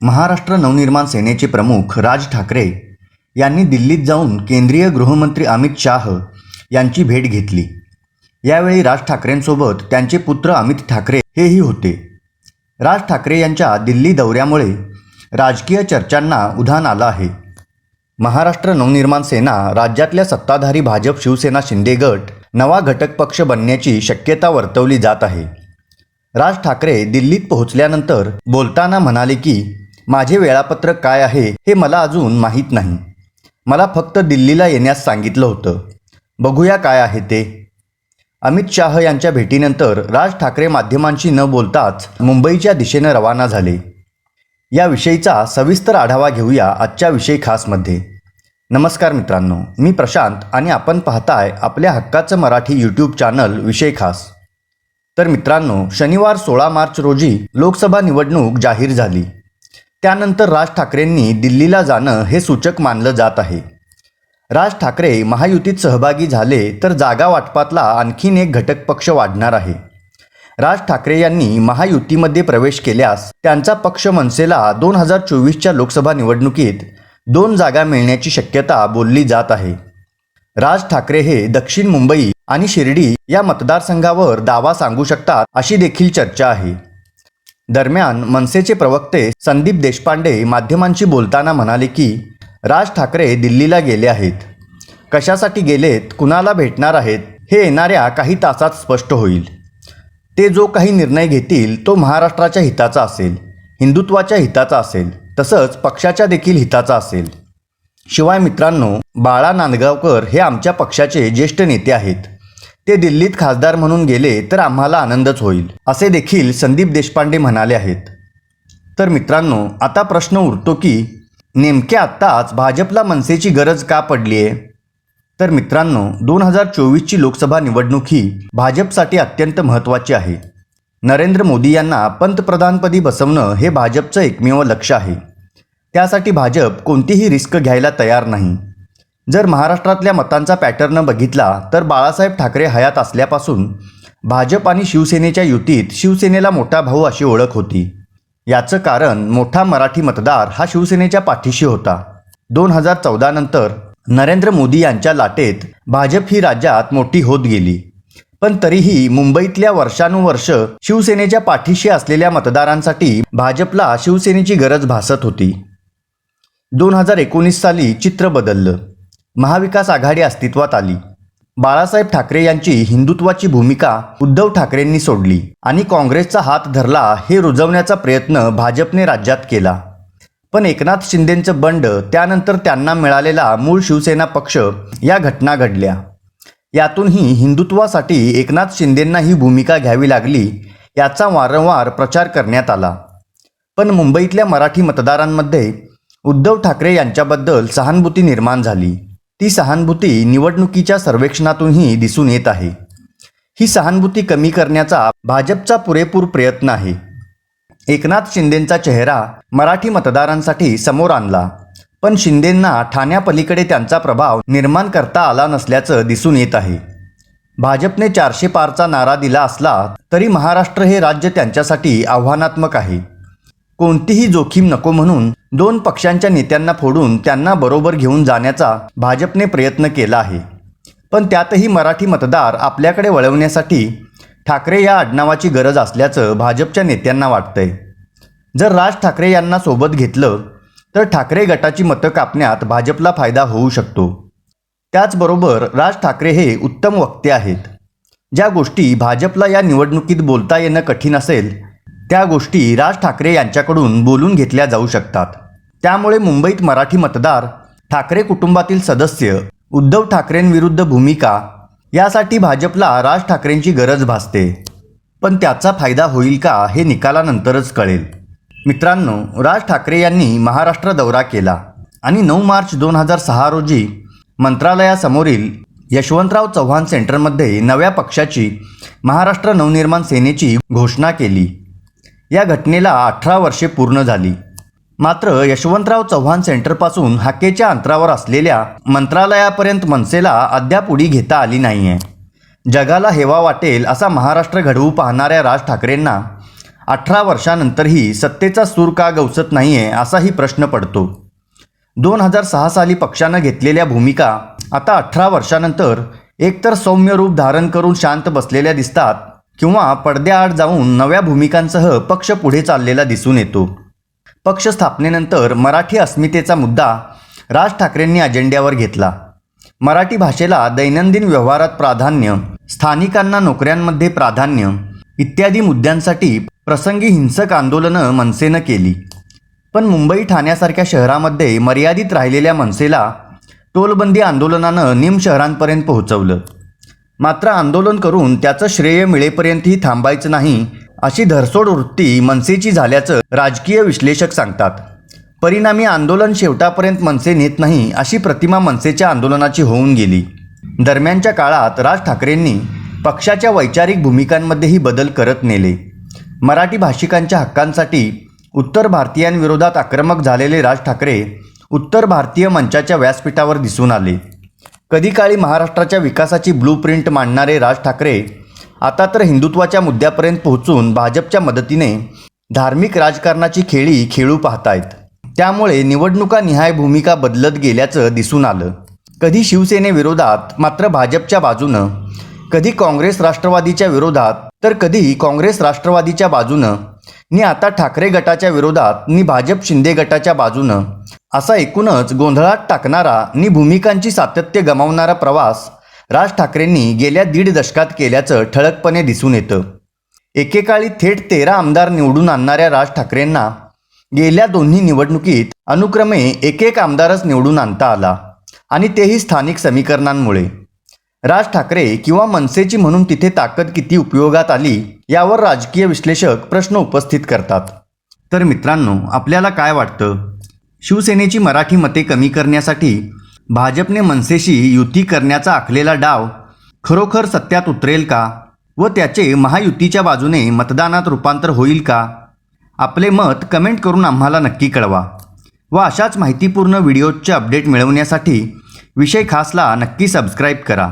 महाराष्ट्र नवनिर्माण सेनेचे प्रमुख राज ठाकरे यांनी दिल्लीत जाऊन केंद्रीय गृहमंत्री अमित शाह यांची भेट घेतली. यावेळी राज ठाकरेंसोबत त्यांचे पुत्र अमित ठाकरे हेही होते. राज ठाकरे यांच्या दिल्ली दौऱ्यामुळे राजकीय चर्चांना उधाण आलं आहे. महाराष्ट्र नवनिर्माण सेना राज्यातल्या सत्ताधारी भाजप शिवसेना शिंदे गट नवा घटक पक्ष बनण्याची शक्यता वर्तवली जात आहे. राज ठाकरे दिल्लीत पोहोचल्यानंतर बोलताना म्हणाले की माझे वेळापत्रक काय आहे हे मला अजून माहीत नाही. मला फक्त दिल्लीला येण्यास सांगितलं होतं. बघूया काय आहे ते. अमित शाह यांच्या भेटीनंतर राज ठाकरे माध्यमांशी न बोलताच मुंबईच्या दिशेनं रवाना झाले. याविषयीचा सविस्तर आढावा घेऊया आजच्या विषय खासमध्ये नमस्कार मित्रांनो मी प्रशांत आणि आपण पाहताय आपल्या हक्काचं मराठी यूट्यूब चॅनल विषय खास. तर मित्रांनो शनिवार सोळा मार्च रोजी लोकसभा निवडणूक जाहीर झाली. त्यानंतर राज ठाकरेंनी दिल्लीला जाणं हे सूचक मानलं जात आहे. राज ठाकरे महायुतीत सहभागी झाले तर जागा वाटपातला आणखीन एक घटक पक्ष वाढणार आहे. राज ठाकरे यांनी महायुतीमध्ये प्रवेश केल्यास त्यांचा पक्ष मनसेला दोन हजार चोवीसच्या लोकसभा निवडणुकीत दोन जागा मिळण्याची शक्यता बोलली जात आहे. राज ठाकरे हे दक्षिण मुंबई आणि शिर्डी या मतदारसंघावर दावा सांगू शकतात अशी देखील चर्चा आहे. दरम्यान मनसेचे प्रवक्ते संदीप देशपांडे माध्यमांशी बोलताना म्हणाले की राज ठाकरे दिल्लीला गेले आहेत. कशासाठी गेलेत कुणाला भेटणार आहेत हे येणाऱ्या काही तासात स्पष्ट होईल. ते जो काही निर्णय घेतील तो महाराष्ट्राच्या हिताचा असेल हिंदुत्वाच्या हिताचा असेल तसंच पक्षाच्या देखील हिताचा असेल. शिवाय मित्रांनो बाळा नांदगावकर हे आमच्या पक्षाचे ज्येष्ठ नेते आहेत. ते दिल्लीत खासदार म्हणून गेले तर आम्हाला आनंदच होईल असे देखील संदीप देशपांडे म्हणाले आहेत. तर मित्रांनो आता प्रश्न उरतो की नेमक्या आत्ताच भाजपला मनसेची गरज का पडली आहे? तर मित्रांनो दोन हजार चोवीसची लोकसभा निवडणूक ही भाजपसाठी अत्यंत महत्त्वाची आहे. नरेंद्र मोदी यांना पंतप्रधानपदी बसवणं हे भाजपचं एकमेव लक्ष आहे. त्यासाठी भाजप कोणतीही रिस्क घ्यायला तयार नाही. जर महाराष्ट्रातल्या मतांचा पॅटर्न बघितला तर बाळासाहेब ठाकरे हयात असल्यापासून भाजप आणि शिवसेनेच्या युतीत शिवसेनेला मोठा भाऊ अशी ओळख होती. याचं कारण मोठा मराठी मतदार हा शिवसेनेच्या पाठीशी होता. दोन हजार चौदा नंतर नरेंद्र मोदी यांच्या लाटेत भाजप ही राज्यात मोठी होत गेली. पण तरीही मुंबईतल्या वर्षानुवर्ष शिवसेनेच्या पाठीशी असलेल्या मतदारांसाठी भाजपला शिवसेनेची गरज भासत होती. दोन हजार एकोणीस साली चित्र बदललं. महाविकास आघाडी अस्तित्वात आली. बाळासाहेब ठाकरे यांची हिंदुत्वाची भूमिका उद्धव ठाकरेंनी सोडली आणि काँग्रेसचा हात धरला हे रुजवण्याचा प्रयत्न भाजपने राज्यात केला. पण एकनाथ शिंदेंचं बंड त्यानंतर त्यांना मिळालेला मूळ शिवसेना पक्ष या घटना घडल्या. यातूनही हिंदुत्वासाठी एकनाथ शिंदेंना ही भूमिका घ्यावी लागली याचा वारंवार प्रचार करण्यात आला. पण मुंबईतल्या मराठी मतदारांमध्ये उद्धव ठाकरे यांच्याबद्दल सहानुभूती निर्माण झाली. ती सहानुभूती निवडणुकीच्या सर्वेक्षणातूनही दिसून येत आहे. ही सहानुभूती कमी करण्याचा भाजपचा पुरेपूर प्रयत्न आहे. एकनाथ शिंदेंचा चेहरा मराठी मतदारांसाठी समोर आणला. पण शिंदेंना ठाण्यापलीकडे त्यांचा प्रभाव निर्माण करता आला नसल्याचं दिसून येत आहे. भाजपने चारशे पारचा नारा दिला असला तरी महाराष्ट्र हे राज्य त्यांच्यासाठी आव्हानात्मक आहे. कोणतीही जोखीम नको म्हणून दोन पक्षांच्या नेत्यांना फोडून त्यांना बरोबर घेऊन जाण्याचा भाजपने प्रयत्न केला आहे. पण त्यातही मराठी मतदार आपल्याकडे वळवण्यासाठी ठाकरे या आडनावाची गरज असल्याचं भाजपच्या नेत्यांना वाटतंय. जर राज ठाकरे यांना सोबत घेतलं तर ठाकरे गटाची मतं कापण्यात भाजपला फायदा होऊ शकतो. त्याचबरोबर राज ठाकरे हे उत्तम वक्ते आहेत. ज्या गोष्टी भाजपला या निवडणुकीत बोलता येणं कठीण असेल त्या गोष्टी राज ठाकरे यांच्याकडून बोलून घेतल्या जाऊ शकतात. त्यामुळे मुंबईत मराठी मतदार ठाकरे कुटुंबातील सदस्य उद्धव ठाकरेंविरुद्ध भूमिका यासाठी भाजपला राज ठाकरेंची गरज भासते. पण त्याचा फायदा होईल का हे निकालानंतरच कळेल. मित्रांनो राज ठाकरे यांनी महाराष्ट्र दौरा केला आणि नऊ मार्च दोन हजार सहा रोजी मंत्रालयासमोरील यशवंतराव चव्हाण सेंटरमध्ये नव्या पक्षाची महाराष्ट्र नवनिर्माण सेनेची घोषणा केली. या घटनेला अठरा वर्षे पूर्ण झाली. मात्र यशवंतराव चव्हाण सेंटरपासून हाकेच्या अंतरावर असलेल्या मंत्रालयापर्यंत मनसेला अद्याप उडी घेता आली नाही आहे जगाला हेवा वाटेल असा महाराष्ट्र घडवू पाहणाऱ्या राज ठाकरेंना अठरा वर्षानंतरही सत्तेचा सूर का गवसत नाही आहे असाही प्रश्न पडतो. दोन हजार सहा साली पक्षानं घेतलेल्या भूमिका आता अठरा वर्षानंतर एकतर सौम्य रूप धारण करून शांत बसलेल्या दिसतात किंवा पडद्याआड जाऊन नव्या भूमिकांसह पक्ष पुढे चाललेला दिसून येतो. पक्ष स्थापनेनंतर मराठी अस्मितेचा मुद्दा राज ठाकरेंनी अजेंड्यावर घेतला. मराठी भाषेला दैनंदिन व्यवहारात प्राधान्य स्थानिकांना नोकऱ्यांमध्ये प्राधान्य इत्यादी मुद्द्यांसाठी प्रसंगी हिंसक आंदोलनं मनसेनं केली. पण मुंबई ठाण्यासारख्या शहरामध्ये मर्यादित राहिलेल्या मनसेला टोलबंदी आंदोलनानं निम शहरांपर्यंत पोहोचवलं. मात्र आंदोलन करून त्याचं श्रेय मिळेपर्यंतही थांबायचं नाही अशी धरसोड वृत्ती मनसेची झाल्याचं राजकीय विश्लेषक सांगतात. परिणामी आंदोलन शेवटापर्यंत मनसे नेत नाही अशी प्रतिमा मनसेच्या आंदोलनाची होऊन गेली. दरम्यानच्या काळात राज ठाकरेंनी पक्षाच्या वैचारिक भूमिकांमध्येही बदल करत नेले. मराठी भाषिकांच्या हक्कांसाठी उत्तर भारतीयांविरोधात आक्रमक झालेले राज ठाकरे उत्तर भारतीय मंचाच्या व्यासपीठावर दिसून आले. कधी काळी महाराष्ट्राच्या विकासाची ब्लूप्रिंट मांडणारे राज ठाकरे आता तर हिंदुत्वाच्या मुद्द्यापर्यंत पोहोचून भाजपच्या मदतीने धार्मिक राजकारणाची खेळी खेळू पाहतायत. त्यामुळे निवडणुका निहाय भूमिका बदलत गेल्याचं दिसून आलं. कधी शिवसेनेविरोधात मात्र भाजपच्या बाजूनं कधी काँग्रेस राष्ट्रवादीच्या विरोधात तर कधी काँग्रेस राष्ट्रवादीच्या बाजूनं नि आता ठाकरे गटाच्या विरोधात नि भाजप शिंदे गटाच्या बाजूनं. असा एकूणच गोंधळात टाकणारा नि भूमिकांची सातत्य गमावणारा प्रवास राज ठाकरेंनी गेल्या दीड दशकात केल्याचं ठळकपणे दिसून येतं. एकेकाळी थेट तेरा आमदार निवडून आणणाऱ्या राज ठाकरेंना गेल्या दोन्ही निवडणुकीत अनुक्रमे एक एक आमदारच निवडून आणता आला. आणि तेही स्थानिक समीकरणांमुळे. राज ठाकरे किंवा मनसेची म्हणून तिथे ताकद किती उपयोगात आली यावर राजकीय विश्लेषक प्रश्न उपस्थित करतात. तर मित्रांनो आपल्याला काय वाटतं? शिवसेनेची मराठी मते कमी करण्यासाठी भाजपने मनसेशी युती करण्याचा आखलेला डाव खरोखर सत्यात उतरेल का? व त्याचे महायुतीच्या बाजूने मतदानात रूपांतर होईल का? आपले मत कमेंट करून आम्हाला नक्की कळवा. व अशाच माहितीपूर्ण व्हिडिओजचे अपडेट मिळवण्यासाठी विषय खासला नक्की सबस्क्राईब करा.